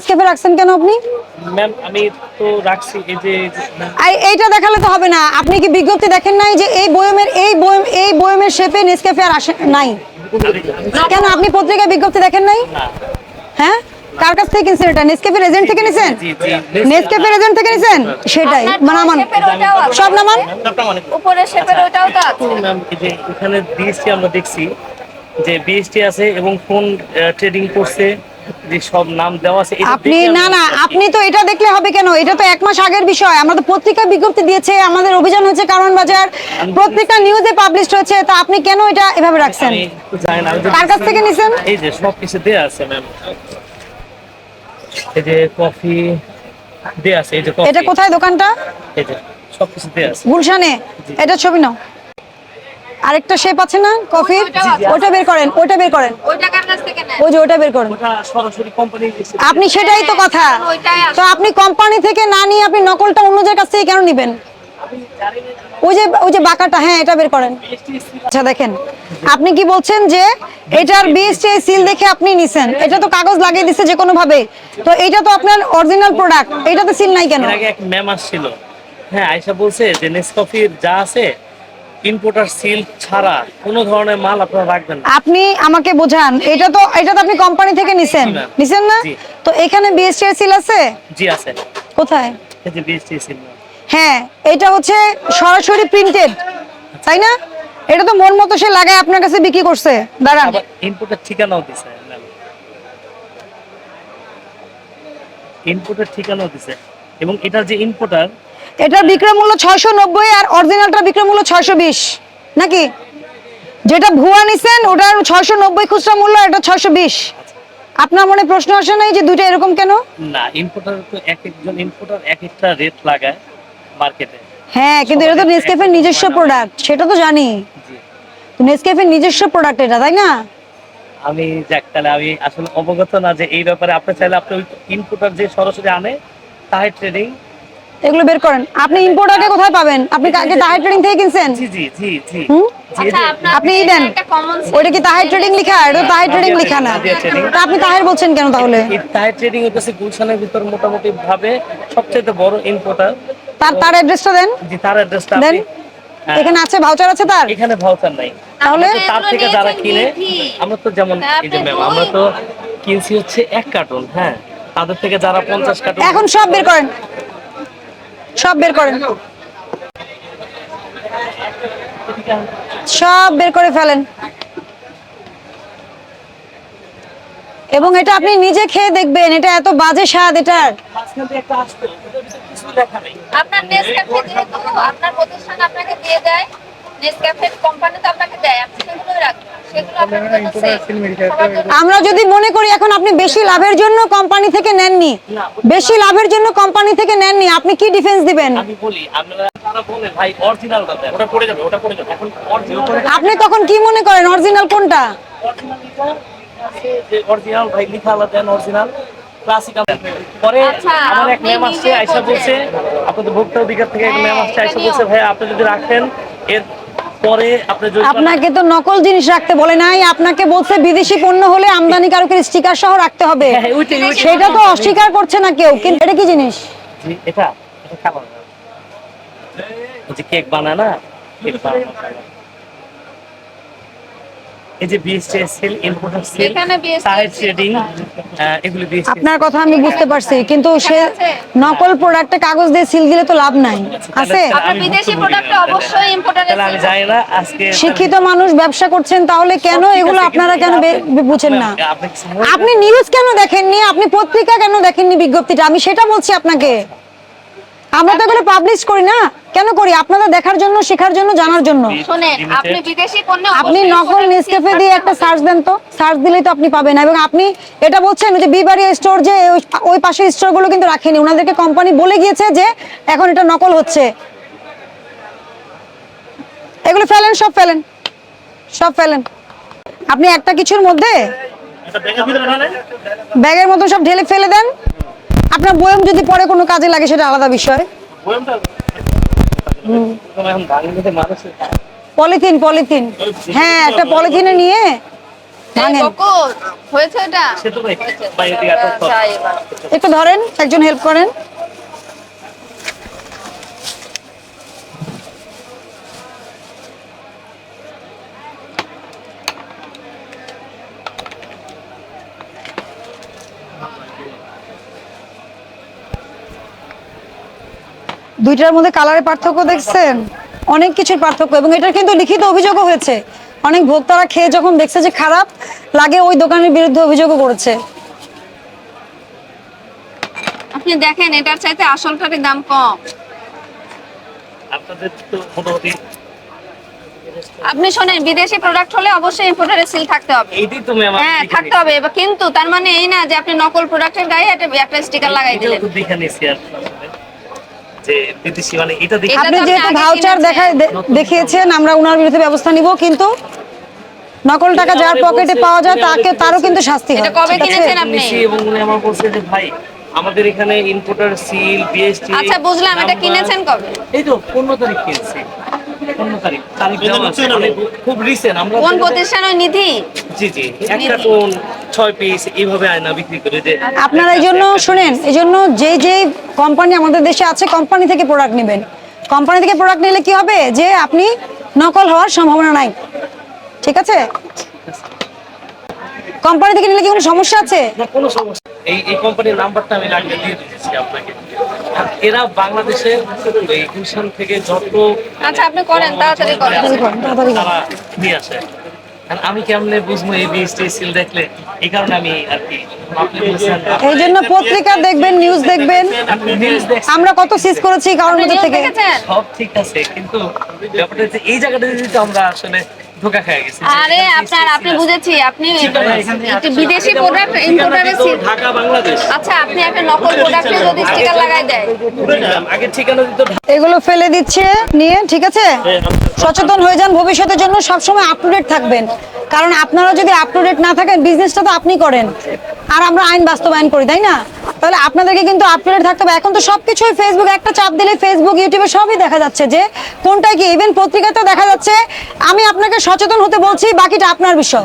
Nescafe রাখছেন কেন আপনি? ম্যাম আমি তো রাখছি এই যে এইটা দেখালে তো হবে না। আপনি কি বিজ্ঞপ্তি দেখেন নাই যে এই বয়মের এই বয়ম এই বয়মের শেপে নেসক্যাফে আর আসে নাই? কেন? আপনি পত্রিকায় বিজ্ঞপ্তি দেখেন নাই? হ্যাঁ? কার কাছ থেকে কিনছেন এটা? নেসক্যাফের এজেন্ট থেকে নিছেন? জি জি নেসক্যাফের এজেন্ট থেকে নিছেন? সেটাই। মানে আমার সব নামান মানে উপরে শেপের ওটাও তো আছে। ম্যাম এই যে এখানে বিএসটি আমরা দেখছি যে বিএসটি আছে এবং ফোন ট্রেডিং করছে। সব নাম দেওয়া আছে আপনি না না আপনি তো এটা দেখলে হবে কেন? এটা তো এক মাস আগের বিষয়। আমরা তো পত্রিকা বিজ্ঞপ্তি দিয়েছে আমাদের অভিযান হচ্ছে কারণ বাজার। প্রত্যেকটা নিউজে পাবলিশড হচ্ছে তা আপনি কেন এটা এভাবে রাখছেন? কার কাছ থেকে নিছেন? এই যে সব কিছু দেয়া আছে ম্যাম এই যে কফি দেয়া আছে এই যে এটা কোথায় দোকানটা? এই যে সব কিছু দেয়া আছে। গুলশানে? এটা ছবি নাও। আরেকটা শেপ আছে না কফির? ওটা বের করেন ওটা বের করেন। ওই টাকার কাছ থেকে নেন? ওই যে ওটা বের করেন। ওটা সরাসরি কোম্পানি আপনি সেটাই তো কথা। তো আপনি কোম্পানি থেকে না নিয়ে আপনি নকলটা অন্যদের কাছ থেকে কেন নেবেন? ওই যে ওই যে বাঁকাটা হ্যাঁ এটা বের করেন। আচ্ছা দেখেন আপনি কি বলছেন যে এটার বিএসটি সিল দেখে আপনি নিছেন? এটা তো কাগজ লাগিয়ে দিছে যে কোনো ভাবে তো এটা তো আপনার অরিজিনাল প্রোডাক্ট এটাতে সিল নাই কেন? আগে এক ম্যাম আসছিল। হ্যাঁ আয়সা বলছে যে নেসকফির যা আছে ইম্পোর্টার সিল ছাড়া কোনো ধরনের মাল আপনারা রাখবেন না। আপনি আমাকে বোঝান এটা তো এটা তো আপনি কোম্পানি থেকে নিছেন। নিছেন না? তো এখানে সিল আছে? জি আছে। কোথায়? এই যে সিল হ্যাঁ এটা হচ্ছে সরাসরি প্রিন্টেড তাই না? এটা তো মন মতো সে লাগায় আপনার কাছে বিক্রি করছে। দাঁড়ান। ইনপুটের ঠিকানাও দিছে ইনপুটের ঠিকানাও দিছে। এবং এটার যে ইনপুটার এটার বিক্রয় মূল্য ছয়শো নব্বই আর অরিজিনালটার বিক্রয় মূল্য ছয়শো বিশ। নাকি? যেটা ভুয়া নিছেন ওটার ছয়শো নব্বই খুচরা মূল্য এটা ছয়শো বিশ। আপনার মনে প্রশ্ন আসে নাই যে দুইটা এরকম কেন? না ইনপুটার তো এক একজন ইনপুটার এক একটা রেট লাগায় মার্কেটে হ্যাঁ কিন্তু এটা তো নেসকেফের নিজস্ব প্রোডাক্ট সেটা তো জানি। নেসকেফের নিজস্ব প্রোডাক্ট এটা তাই না? আমি যাক তাহলে আমি আসলে অবগত না যে এই ব্যাপারে। আপনি চাইলে আপনি ইনপুটার যে সরাসরি আনে তাই ট্রেডিং এগুলো বের করেন। আপনি ইম্পোর্টারকে কোথায় পাবেন? আপনি কাকে তাহাই ট্রেডিং থেকে কিনছেন? জি জি জি জি। আচ্ছা আপনি ই দেন। কি তাহাই ট্রেডিং লেখা? এটা তাহাই ট্রেডিং লেখা না। তা আপনি তাহের বলছেন কেন তাহলে? এই তাই ট্রেডিং হচ্ছে গুলশানের ভিতর মোটামুটি ভাবে সবচেয়ে বড় ইম্পোর্টার তার তার অ্যাড্রেসটা দেন। জি তার অ্যাড্রেসটা দেন। হ্যাঁ। এখানে আছে ভাউচার আছে তার? এখানে ভাউচার নাই। তাহলে? তার থেকে যারা কিনে আমরা তো যেমন এই যে ম্যাম আমরা তো কিনছি হচ্ছে এক কার্টুন হ্যাঁ। তাদের থেকে যারা পঞ্চাশ কার্টুন এখন সব বের করেন। সব বের করেন সব বের করে ফেলেন। এবং এটা আপনি নিজে খেয়ে দেখবেন, এটা এত বাজে স্বাদ এটার। আপনার আপনার প্রতিষ্ঠান আপনাকে দিয়ে দেয়। নেসক্যাফে কোম্পানি তো আপনাকে দেয় আপনি রাখবেন। আমরা যদি মনে করি এখন আপনি বেশি লাভের জন্য কোম্পানি থেকে নেননি বেশি লাভের জন্য কোম্পানি থেকে নেননি আপনি কি ডিফেন্স দিবেন? আমি বলি আমরা বলে ভাই অরিজিনালটা ওটা পড়ে যাবে ওটা পড়ে যাবে। এখন অরিজিনাল আপনি তখন কি মনে করেন অরিজিনাল কোনটা? যে অরিজিনাল ভাই লিখা আলাদা অরিজিনাল ক্লাসিক্যাল পরে আচ্ছা, আমার এক ম্যাম আসছে আয়সা বলছে আপনাদের ভোক্তা অধিকার থেকে এক ম্যাম আসছে আয়সা বলছে ভাই আপনি যদি রাখেন এর পরে আপনি আপনাকে তো নকল জিনিস রাখতে বলে নাই আপনাকে বলছে বিদেশি পণ্য হলে আমদানি আমদানিকারকের স্টিকার সহ রাখতে হবে হ্যাঁ, হ্যাঁ। সেটা তো অস্বীকার করছে না কেউ কিন্তু এটা কি জিনিস এটা এটা খাবার যে কেক বানায় না কেক বানানো খাবার। এই যে বিএসটিএস ইম্পোর্টার সেল এখানে BSTS তাহের seal ট্রেডিং এগুলো আপনার কথা আমি বুঝতে পারছি কিন্তু সে নকল প্রোডাক্টে কাগজ দিয়ে সিল দিলে তো লাভ নাই। আছে? বিদেশি ভুক্তভোগী অবশ্যই ইম্পোর্টারের আমি জানি না আজকে শিক্ষিত মানুষ ব্যবসা করছেন তাহলে কেন এগুলো আপনারা কেন বুঝেন না। আপনি আপনি নিউজ কেন দেখেননি? আপনি পত্রিকা কেন দেখেননি বিজ্ঞপ্তিটা? আমি সেটা বলছি আপনাকে। আমরা তো এগুলো পাবলিশ করি না। কেন করি? আপনাদের দেখার জন্য শেখার জন্য জানার জন্য। শুনেন আপনি বিদেশি পণ্য আপনি নকল নেসক্যাফে দিয়ে একটা সার্চ দেন তো। সার্চ দিলেই তো আপনি পাবেন। এবং আপনি এটা বলছেন যে বিবাড়ি স্টোর যে ওই- ওই পাশের স্টোরগুলো কিন্তু রাখেনি। ওনাদেরকে কোম্পানি বলে গিয়েছে যে এখন এটা নকল হচ্ছে। এগুলো ফেলেন সব ফেলেন। সব ফেলেন। আপনি একটা কিছুর মধ্যে ব্যাগের মতো সব ঢেলে ফেলে দেন। আপনার বয়ম যদি পরে কোনো কাজে লাগে সেটা আলাদা বিষয় বয়ামটা এখন বাংলাদেশে মানুষের পলিথিন পলিথিন। হ্যাঁ একটা পলিথিনে নিয়ে এবার। একটু ধরেন একজন হেল্প করেন। দুইটার মধ্যে কালারের পার্থক্য দেখছেন? অনেক কিছুর পার্থক্য এবং এটার কিন্তু লিখিত অভিযোগও হয়েছে। অনেক ভোক্তারা খেয়ে যখন দেখছে যে খারাপ লাগে ওই দোকানের বিরুদ্ধে অভিযোগও করেছে। আপনি দেখেন এটার চাইতে আসলটার দাম কম। আপনাদের তো মোটামুটি আপনি শোনেন বিদেশি প্রোডাক্ট হলে অবশ্যই ইম্পোর্টারের সিল থাকতে হবে। এইটাই তুমি আমার হ্যাঁ থাকতে হবে। এবার কিন্তু তার মানে এই না যে আপনি নকল প্রোডাক্টের গায়ে একটা একটা স্টিকার লাগাই দিলেন। দেখে আর। যে বিদেশি মানে এটা দেখে আপনি যেহেতু ভাউচার দেখায় দেখিয়েছেন আমরা ওনার বিরুদ্ধে ব্যবস্থা নিব কিন্তু নকল টাকা যার পকেটে পাওয়া যায় তাকে তারও কিন্তু শাস্তি হয়। এটা কবে কিনেছেন আপনি? এবং উনি আমার বলছে যে ভাই আমাদের এখানে ইম্পোর্টার সিল বিএসটি আচ্ছা বুঝলাম এটা কিনেছেন কবে? এই তো 15 তারিখ কিনছি। 15 তারিখ তারিখ দেওয়া আছে। অনেক খুব রিসেন্ট আমরা কোন যেটা- প্রতিষ্ঠান? ওই নিধি? জি জি এক কার্টুন ছয় পিস এইভাবে আয়না বিক্রি করে যে আপনারা এই জন্য শুনেন এই জন্য যে যে কোম্পানি আমাদের দেশে আছে কোম্পানি থেকে প্রোডাক্ট নেবেন। কোম্পানি থেকে প্রোডাক্ট নিলে কি হবে? যে আপনি নকল হওয়ার সম্ভাবনা নাই। ঠিক আছে? কোম্পানি থেকে নিলে কি কোনো সমস্যা আছে? না কোনো সমস্যা এই এই কোম্পানির নাম্বারটা আমি লাগলে দিয়ে দিচ্ছি আপনাকে। এরা বাংলাদেশের এই গুলশান থেকে যত আচ্ছা আপনি করেন তাড়াতাড়ি করেন। তাড়াতাড়ি। নিয়ে আসে। আমি কেমনে বুঝব এই বিএসটি সিল দেখলে? এই কারণে আমি আর কি এই জন্য পত্রিকা দেখবেন নিউজ দেখবেন। আমরা কত সিজ করেছি কারণ মধ্যে থেকে। সব ঠিক আছে কিন্তু ব্যাপারটা হচ্ছে এই জায়গাটা যদি আমরা আসলে ধোকা খেয়ে গেছি। আরে আপনার আপনি বুঝেছি আপনি একটু বিদেশি প্রোডাক্ট ইম্পোর্টারের ঢাকা বাংলাদেশ। আচ্ছা আপনি একটা নকল প্রোডাক্টে যদি স্টিকার লাগাই দেয়। আগে ঠিকানা দিত এগুলো ফেলে দিচ্ছে নিয়ে ঠিক আছে? সচেতন হয়ে যান ভবিষ্যতের জন্য সবসময় আপ টু ডেট থাকবেন। কারণ আপনারা যদি আপ টু ডেট না থাকেন বিজনেসটা তো আপনি করেন। আর আমরা আইন বাস্তবায়ন করি, তাই না? তাহলে আপনাদেরকে কিন্তু আপডেট থাকতে হবে। এখন তো সবকিছুই ফেসবুক একটা চাপ দিলে ফেসবুক ইউটিউবে সবই দেখা যাচ্ছে যে কোনটা কি ইভেন পত্রিকাতেও দেখা যাচ্ছে। আমি আপনাকে সচেতন হতে বলছি, বাকিটা আপনার বিষয়।